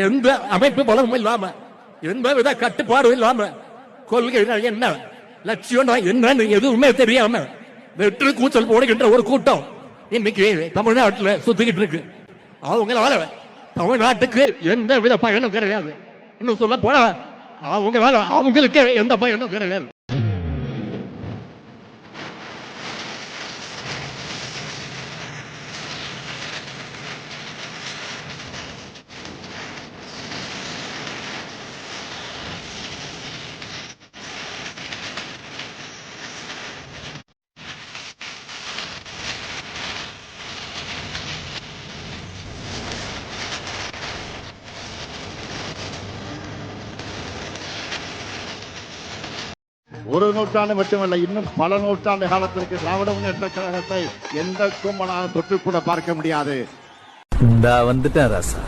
எந்த அமைப்பு பலமும் இல்லாம எந்த வித கட்டுப்பாடும் இல்லாம கொள்கை என்ன லட்சியம் என்னன்னு எதுவுமே தெரியாம வெற்று கூச்சல் போடுகின்ற ஒரு கூட்டம் இன்னைக்கு தமிழ்நாட்டுல சுத்திக்கிட்டு இருக்கு. அவங்களால தமிழ்நாட்டுக்கு எந்த வித பயனும் கிடையாது. இன்னும் சொல்ல போனா அவங்களால அவங்களுக்கு எந்த பயனும் கிடையாது. ஒரு நூற்றாண்டு மட்டுமல்ல இன்னும் பல நூற்றாண்டு காலத்திற்கு திராவிட முன்னேற்ற கழகத்தை எந்த கும்பலாக தொட்டு கூட பார்க்க முடியாது. இந்தா வந்துட்டேன் ராசா.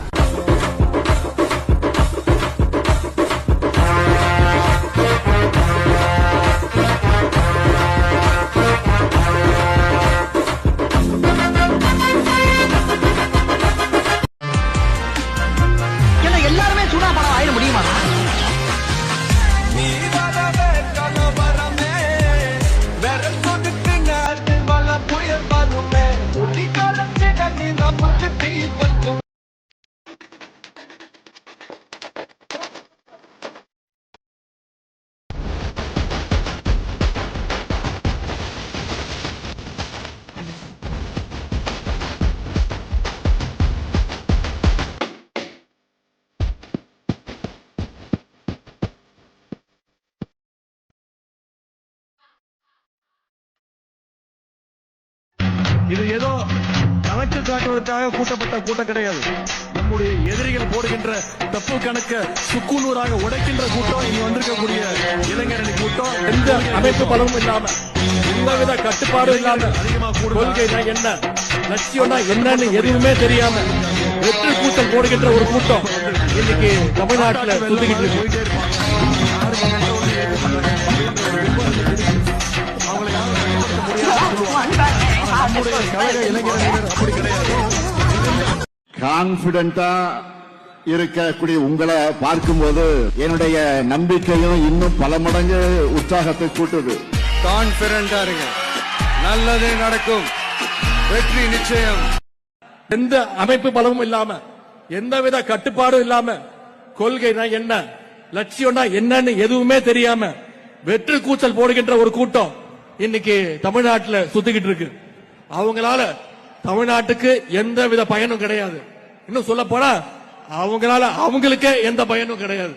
எல்லாருமே சூடா படம் ஆயிட முடியுமா? இது ஏதோ கணக்கு காட்டுவதற்காக கூட்டப்பட்ட கூட்டம் கிடையாது. நம்முடைய எதிரிகள் போடுகின்ற தப்பு கணக்க சுக்குநூறாக உடைக்கின்ற கூட்டம் இங்க வந்திருக்கக்கூடிய இளைஞரணி கூட்டம். எந்த அமைப்பு பலமும் இல்லாம எந்த வித கட்டுப்பாடும் இல்லாம அதிகமா கொள்கைனா என்ன லட்சியம்னா என்னன்னு எதுவுமே தெரியாம வெற்று கூச்சல் போடுகின்ற ஒரு கூட்டம் இன்னைக்கு தமிழ்நாட்டுல சுத்திக்கிட்டு இருக்கு. நம்முடைய கழக இளைஞரணிகள் அப்படி கிடையாது. கான்பிடண்டா இருக்கக்கூடிய உங்களை பார்க்கும்போது என்னுடைய நம்பிக்கையும் இன்னும் பல மடங்கு உற்சாகத்தை கூட்டுது. கான்பிடண்டா இருங்க. நல்லதே நடக்கும். வெற்றி நிச்சயம். எந்த அமைப்பு பலமும் இல்லாம எந்த வித கட்டுப்பாடும் இல்லாம கொள்கைனா என்ன லட்சியம்னா என்னன்னு எதுவுமே தெரியாம வெற்று கூச்சல் போடுகின்ற ஒரு கூட்டம் இன்னைக்கு தமிழ்நாட்டுல சுத்திக்கிட்டு இருக்கு. அவங்களால தமிழ்நாட்டுக்கு எந்த வித பயனும் கிடையாது. இன்னும் சொல்ல போனா அவங்களால அவங்களுக்கே எந்த பயனும் கிடையாது.